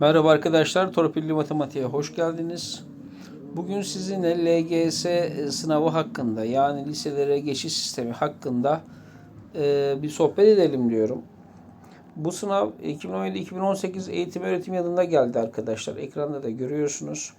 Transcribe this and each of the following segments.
Merhaba arkadaşlar, Torpilli Matematiğe hoş geldiniz. Bugün sizinle LGS sınavı hakkında yani liselere geçiş sistemi hakkında e, bir sohbet edelim diyorum. Bu sınav 2017-2018 eğitim öğretim yılında geldi arkadaşlar. Ekranda da görüyorsunuz.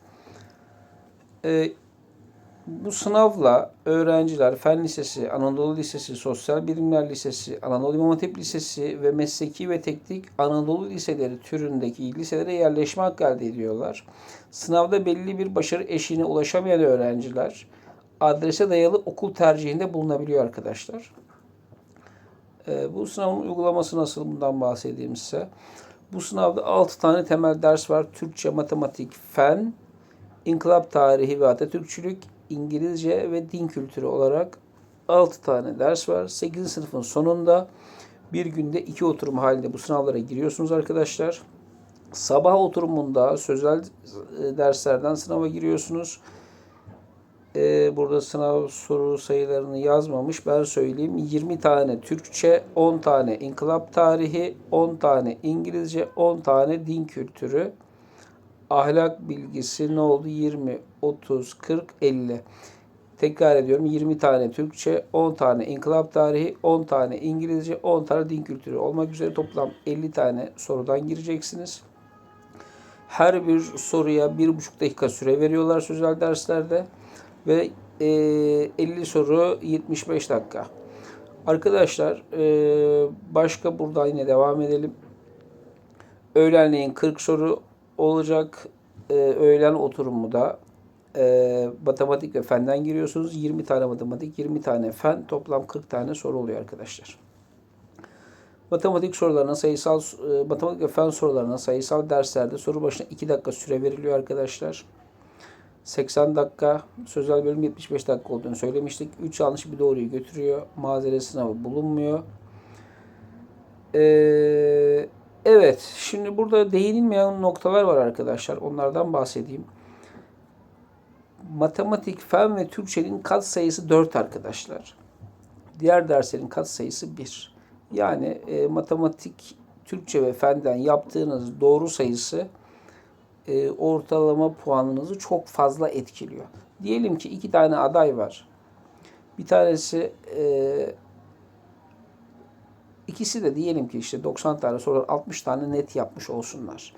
Bu sınavla öğrenciler Fen Lisesi, Anadolu Lisesi, Sosyal Bilimler Lisesi, Anadolu İmam Hatip Lisesi ve Mesleki ve Teknik Anadolu Liseleri türündeki liselere yerleşme hakkı elde ediyorlar. Sınavda belli bir başarı eşiğine ulaşamayan öğrenciler adrese dayalı okul tercihinde bulunabiliyor arkadaşlar. Ee, bu sınavın uygulaması nasıl bundan bahsedeyim size. Bu sınavda 6 tane temel ders var. Türkçe, matematik, fen, İnkılap tarihi ve Atatürkçülük, İngilizce ve din kültürü olarak 6 tane ders var. 8. sınıfın sonunda bir günde iki oturum halinde bu sınavlara giriyorsunuz arkadaşlar. Sabah oturumunda sözel e, derslerden sınava giriyorsunuz. Ee, burada sınav soru sayılarını yazmamış. Ben söyleyeyim. 20 tane Türkçe, 10 tane İnkılap tarihi, 10 tane İngilizce, 10 tane din kültürü ahlak bilgisi ne oldu? 20, 30, 40, 50. Tekrar ediyorum 20 tane Türkçe, 10 tane inkılap tarihi, 10 tane İngilizce, 10 tane din kültürü olmak üzere toplam 50 tane sorudan gireceksiniz. Her bir soruya 1,5 dakika süre veriyorlar sözel derslerde ve e, 50 soru 75 dakika. Arkadaşlar e, başka buradan yine devam edelim. Öğlenleyin 40 soru olacak. Ee, öğlen oturumu da e, matematik ve fenden giriyorsunuz. 20 tane matematik, 20 tane fen. Toplam 40 tane soru oluyor arkadaşlar. Matematik sorularına sayısal e, matematik ve fen sorularına sayısal derslerde soru başına 2 dakika süre veriliyor arkadaşlar. 80 dakika, sözel bölüm 75 dakika olduğunu söylemiştik. 3 yanlış bir doğruyu götürüyor. Mazeret sınavı bulunmuyor. Eee Evet, şimdi burada değinilmeyen noktalar var arkadaşlar. Onlardan bahsedeyim. Matematik, fen ve Türkçenin kat sayısı 4 arkadaşlar. Diğer derslerin kat sayısı 1. Yani e, matematik, Türkçe ve fenden yaptığınız doğru sayısı e, ortalama puanınızı çok fazla etkiliyor. Diyelim ki iki tane aday var. Bir tanesi e, İkisi de diyelim ki işte 90 tane sorular 60 tane net yapmış olsunlar.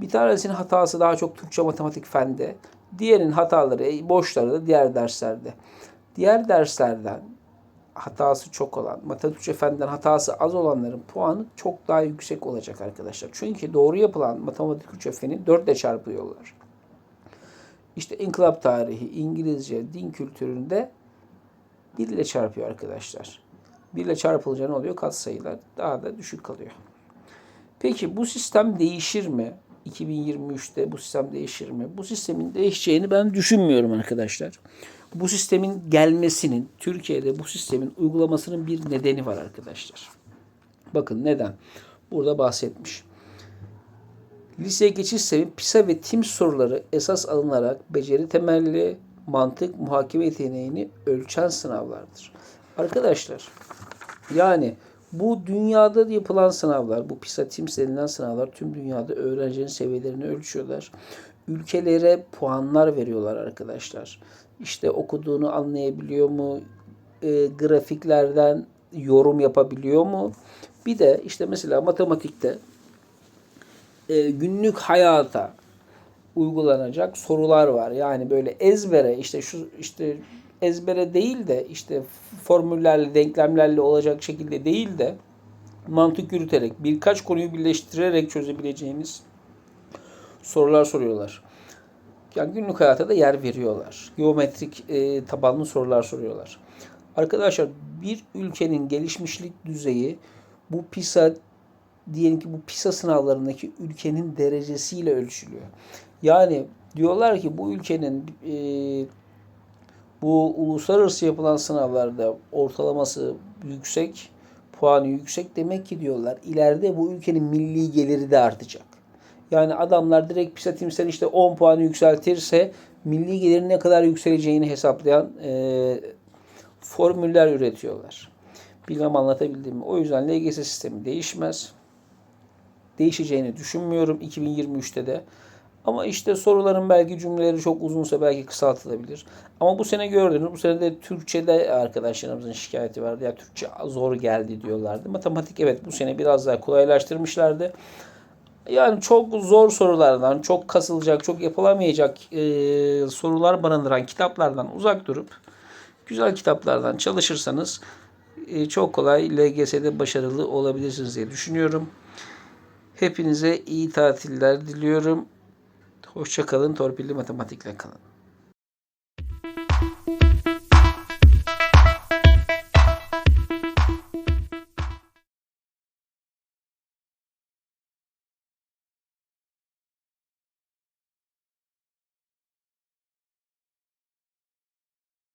Bir tanesinin hatası daha çok Türkçe matematik fende. Diğerinin hataları, boşları da diğer derslerde. Diğer derslerden hatası çok olan, matematik fenden hatası az olanların puanı çok daha yüksek olacak arkadaşlar. Çünkü doğru yapılan matematik Türkçe feni 4 ile çarpıyorlar. İşte inkılap tarihi, İngilizce, din kültüründe 1 ile çarpıyor arkadaşlar. 1 ile çarpılınca ne oluyor? Katsayılar daha da düşük kalıyor. Peki bu sistem değişir mi? 2023'te bu sistem değişir mi? Bu sistemin değişeceğini ben düşünmüyorum arkadaşlar. Bu sistemin gelmesinin, Türkiye'de bu sistemin uygulamasının bir nedeni var arkadaşlar. Bakın neden? Burada bahsetmiş. Liseye geçiş sistemi PISA ve TIMS soruları esas alınarak beceri temelli mantık muhakeme yeteneğini ölçen sınavlardır. Arkadaşlar yani bu dünyada yapılan sınavlar, bu PISA TIMSS denilen sınavlar tüm dünyada öğrencinin seviyelerini ölçüyorlar. Ülkelere puanlar veriyorlar arkadaşlar. İşte okuduğunu anlayabiliyor mu? E, grafiklerden yorum yapabiliyor mu? Bir de işte mesela matematikte e, günlük hayata uygulanacak sorular var. Yani böyle ezbere işte şu işte ezbere değil de işte formüllerle, denklemlerle olacak şekilde değil de mantık yürüterek, birkaç konuyu birleştirerek çözebileceğiniz sorular soruyorlar. Yani günlük hayata da yer veriyorlar. Geometrik e, tabanlı sorular soruyorlar. Arkadaşlar bir ülkenin gelişmişlik düzeyi bu PISA diyelim ki bu PISA sınavlarındaki ülkenin derecesiyle ölçülüyor. Yani diyorlar ki bu ülkenin e, bu uluslararası yapılan sınavlarda ortalaması yüksek, puanı yüksek demek ki diyorlar. İleride bu ülkenin milli geliri de artacak. Yani adamlar direkt PISA timsel işte 10 puanı yükseltirse milli gelirin ne kadar yükseleceğini hesaplayan e, formüller üretiyorlar. Bilmem anlatabildim mi? O yüzden LGS sistemi değişmez. değişeceğini düşünmüyorum 2023'te de. Ama işte soruların belki cümleleri çok uzunsa belki kısaltılabilir. Ama bu sene gördünüz. Bu sene de Türkçe'de arkadaşlarımızın şikayeti vardı. Ya Türkçe zor geldi diyorlardı. Matematik evet bu sene biraz daha kolaylaştırmışlardı. Yani çok zor sorulardan, çok kasılacak, çok yapılamayacak e, sorular barındıran kitaplardan uzak durup güzel kitaplardan çalışırsanız e, çok kolay LGS'de başarılı olabilirsiniz diye düşünüyorum. Hepinize iyi tatiller diliyorum. Hoşçakalın, torpilli matematikle kalın.